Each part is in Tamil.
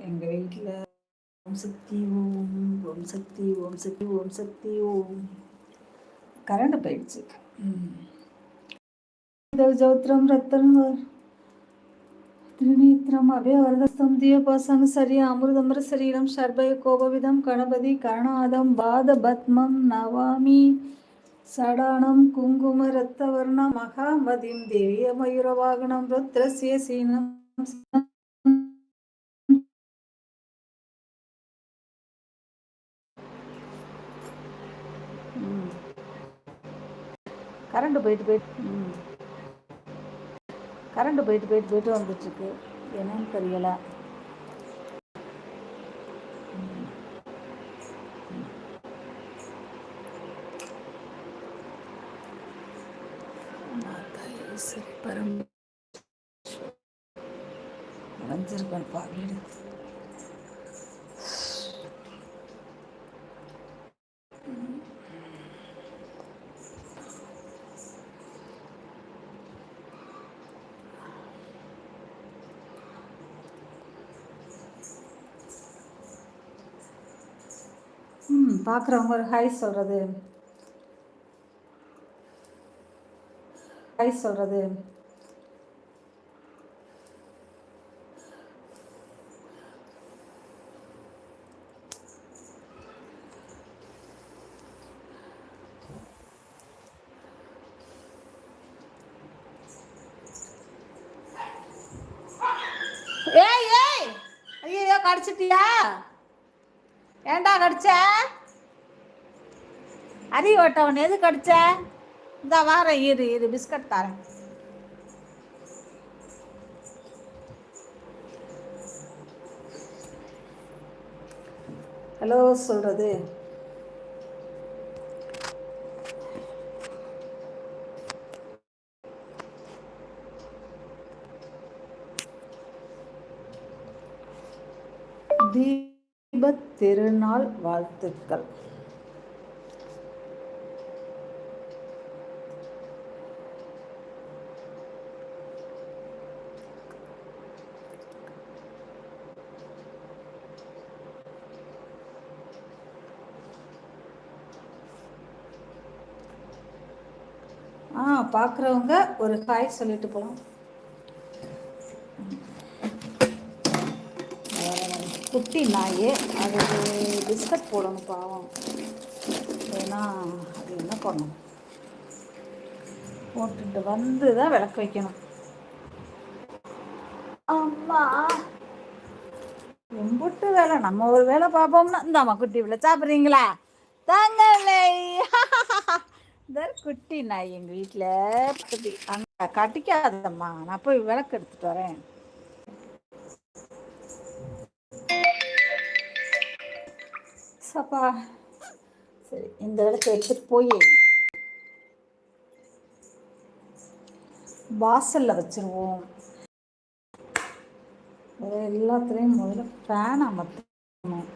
எங்கள் வீட்டில் ஓம் சக்தி ஓம் ஓம் சக்தி ஓம் சக்தி ஓம் சக்தி. ஓம் கரண்ட் போயிடுச்சு. ஜௌத்திரம் ரத்தனம் திருநேத்திரம் அபயவரதஸ்தம் தீபபாசம் சரியா அமிர்தமர சரீரம் சர்பய கோபவிதம் கணபதி கரணாதம் பாத பத்மம் நவாமி சடானம் குங்கும ரத்தவர்ணம் மகாமதிம் தேவிய மயூரவாகனம் ருத்ரஸ்ய சீனம் கரண்ட் போயிட்டு போயிட்டு ம். கரண்ட் போயிட்டு போயிட்டு போயிட்டு வந்துட்டுருக்கு. என்னன்னு தெரியல. பரம் வரைஞ்சிருக்கேன்ப்பா வீடு ம் பார்க்குறவங்க ஒரு ஹாய் சொல்கிறது ஹாய் சொல்கிறது ஏய் ஏய் ஐயோ கடிச்சிட்டியா? ஏண்டா கடிச்ச? அரி ஓட்டவன் எது கடிச்ச? இந்த வாரம் இரு இரு பிஸ்கட் தரேன். ஹலோ சொல்றது? தீபத் திருநாள் வாழ்த்துக்கள். ஆ பார்க்குறவங்க ஒரு ஹாய் சொல்லிட்டு போகலாம் குட்டி நாய் அது பிஸ்கட் போடணும் பாவம். ஏன்னா அது என்ன பண்ணும் போட்டுட்டு வந்து தான் விளக்க வைக்கணும். அம்மா. எம்புட்டு வேலை. நம்ம ஒரு வேலை பார்ப்போம்னா இந்தாம்மா குட்டி இவ்வளோ சாப்பிட்றீங்களா? இந்த குட்டி நாய் எங்கள் வீட்டில் கட்டிக்காதம்மா. நான் போய் விளக்கு எடுத்துட்டு வரேன். சப்பா சரி இந்த விளக்கு எடுத்துட்டு போய். வாசலில் வச்சிருவோம். எல்லாத்துலேயும் முதல்ல ஃபேன் அமர்த்தணும்.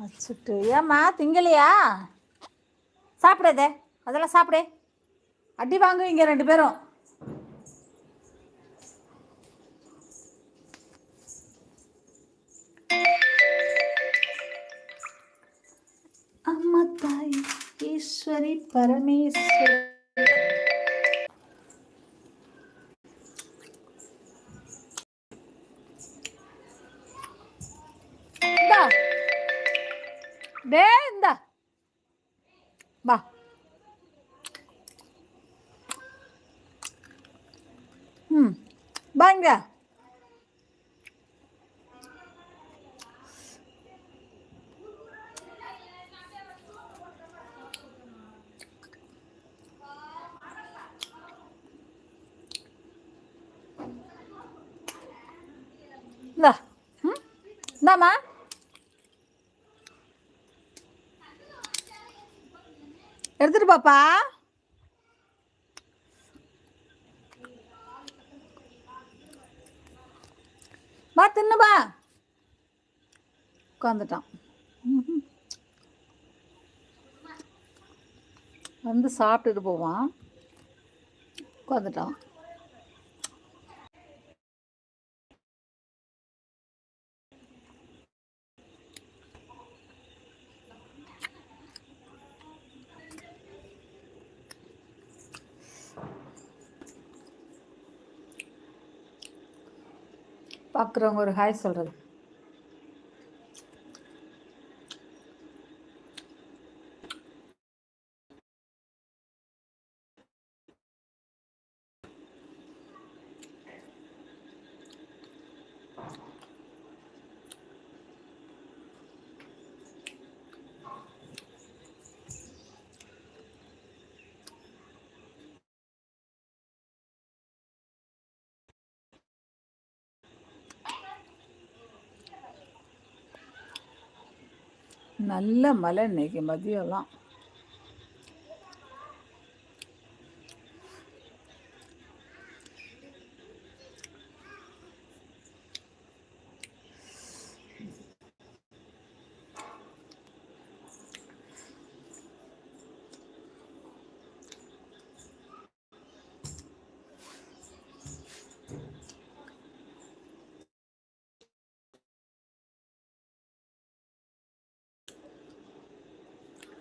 வச்சுட்டு. ஏம்மா திங்கலையா? சாப்பிடாதே அதெல்லாம் சாப்பிடு. அடி வாங்குவீங்க ரெண்டு பேரும். அம்மா தாய் ஈஸ்வரி பரமேஸ்வரி. டே இந்தா வா ம் வாங்க இந்தா ம் இந்தாம்மா எடுத்துட்டு பாப்பா. வா தின்னுபா உட்காந்துட்டான் வந்து சாப்பிட்டுட்டு போவான். உட்காந்துட்டான் பார்க்குறவங்க ஒரு ஹாய் சொல்கிறது நல்ல மழை இன்னைக்கு மதியம்லாம்.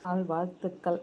நாள் வாழ்த்துக்கள்.